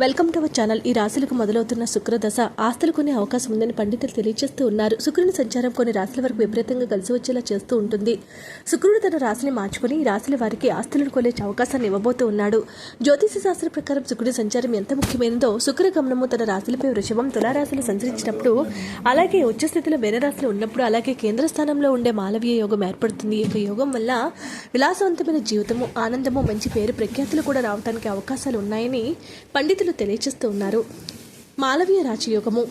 Welcome to our channel. ఈ రాశులకు మొదలవుతున్న శుక్రదశ ఆస్తులు కొనే అవకాశం ఉందని పండితులు తెలియజేస్తూ ఉన్నారు. శుక్రుని సంచారం కొన్ని రాశుల వరకు విపరీతంగా కలిసి వచ్చేలా చేస్తూ ఉంటుంది. శుక్రుడు తన రాశిని మార్చుకుని ఈ రాశుల వారికి ఆస్తులను కొనే అవకాశాన్ని ఇవ్వబోతూ ఉన్నాడు. జ్యోతిష శాస్త్ర ప్రకారం శుక్రుడి సంచారం ఎంత ముఖ్యమైనదో శుక్ర గమనము తన రాశులపై వృషభం తులారాశులు సంచరించినప్పుడు అలాగే ఉచ్చస్థితిలో వేరే రాశులు ఉన్నప్పుడు అలాగే కేంద్ర స్థానంలో ఉండే మాలవీయ యోగం ఏర్పడుతుంది. ఈ యొక్క యోగం వల్ల విలాసవంతమైన జీవితము ఆనందము మంచి పేరు ప్రఖ్యాతులు కూడా రావడానికి అవకాశాలు ఉన్నాయని పండితులు తెలియజేస్తూ ఉన్నారు. మాలవీయ రాజయోగము.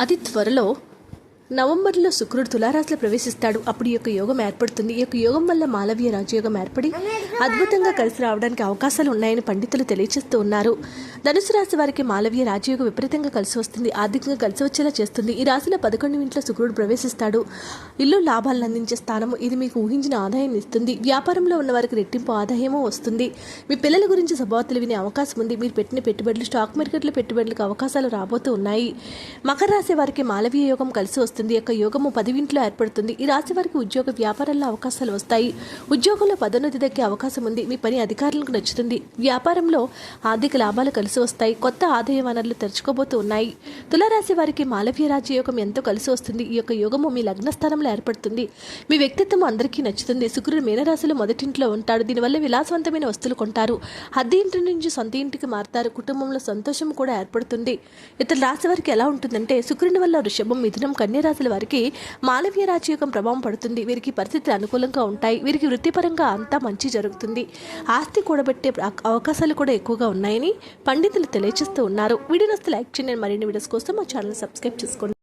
అతి త్వరలో నవంబర్లో శుక్రుడు తులారాశిలో ప్రవేశిస్తాడు. అప్పుడు ఈ యొక్క యోగం ఏర్పడుతుంది. ఈ యొక్క యోగం వల్ల మాలవీయ రాజయోగం ఏర్పడి అద్భుతంగా కలిసి రావడానికి అవకాశాలు ఉన్నాయని పండితులు తెలియజేస్తూ ఉన్నారు. ధనుసు రాశి వారికి మాలవీయ రాజయోగ విపరీతంగా కలిసి వస్తుంది. ఆర్థికంగా కలిసి వచ్చేలా చేస్తుంది. ఈ రాశిలో పదకొండు ఇంట్లో శుక్రుడు ప్రవేశిస్తాడు. ఇల్లు లాభాలను అందించే స్థానము. ఇది మీకు ఊహించిన ఆదాయాన్ని ఇస్తుంది. వ్యాపారంలో ఉన్న వారికి రెట్టింపు ఆదాయమో వస్తుంది. మీ పిల్లల గురించి సభావతలు వినే అవకాశం ఉంది. మీరు పెట్టిన పెట్టుబడులు స్టాక్ మార్కెట్లో పెట్టుబడులకు అవకాశాలు రాబోతూ ఉన్నాయి. మకర రాశి వారికి మాలవీయ యోగం కలిసి వస్తుంది. యొక్క యోగము పదివింట్లో ఏర్పడుతుంది. ఈ రాశి వారికి ఉద్యోగ వ్యాపారాల్లో అవకాశాలు వస్తాయి. ఉద్యోగంలో పదోన్నతి దక్కే అవకాశం ఉంది. మీ పని అధికారులకు నచ్చుతుంది. వ్యాపారంలో ఆర్థిక లాభాలు కలిసి వస్తాయి. కొత్త ఆదాయ వనరులు తెరుచుకోబోతూ ఉన్నాయి. తులారాశి వారికి మాలవీయ రాజ్య యోగం ఎంతో కలిసి వస్తుంది. ఈ యొక్క యోగము మీ లగ్న స్థానంలో ఏర్పడుతుంది. మీ వ్యక్తిత్వం అందరికీ నచ్చుతుంది. శుక్రుడు మీనరాశిలో మొదటింట్లో ఉంటాడు. దీనివల్ల విలాసవంతమైన వస్తువులు కొంటారు. అద్దె ఇంటి నుంచి సొంత ఇంటికి మారుతారు. కుటుంబంలో సంతోషం కూడా ఏర్పడుతుంది. ఇతర రాశి వారికి ఎలా ఉంటుందంటే శుక్రుని వల్ల వృషభం మిథునం కన్య రాశుల వారికి మాలవీయ రాజయోగం ప్రభావం పడుతుంది. వీరికి పరిస్థితులు అనుకూలంగా ఉంటాయి. వీరికి వృత్తిపరంగా అంతా మంచి జరుగుతుంది ఆస్తి కూడబెట్టే అవకాశాలు కూడా ఎక్కువగా ఉన్నాయని పండితులు తెలియజేస్తూ ఉన్నారు. వీడియో నస్తే లైక్ చేయండి. మరిన్ని వీడియోస్ కోసం మా ఛానల్ సబ్స్క్రైబ్ చేసుకోండి.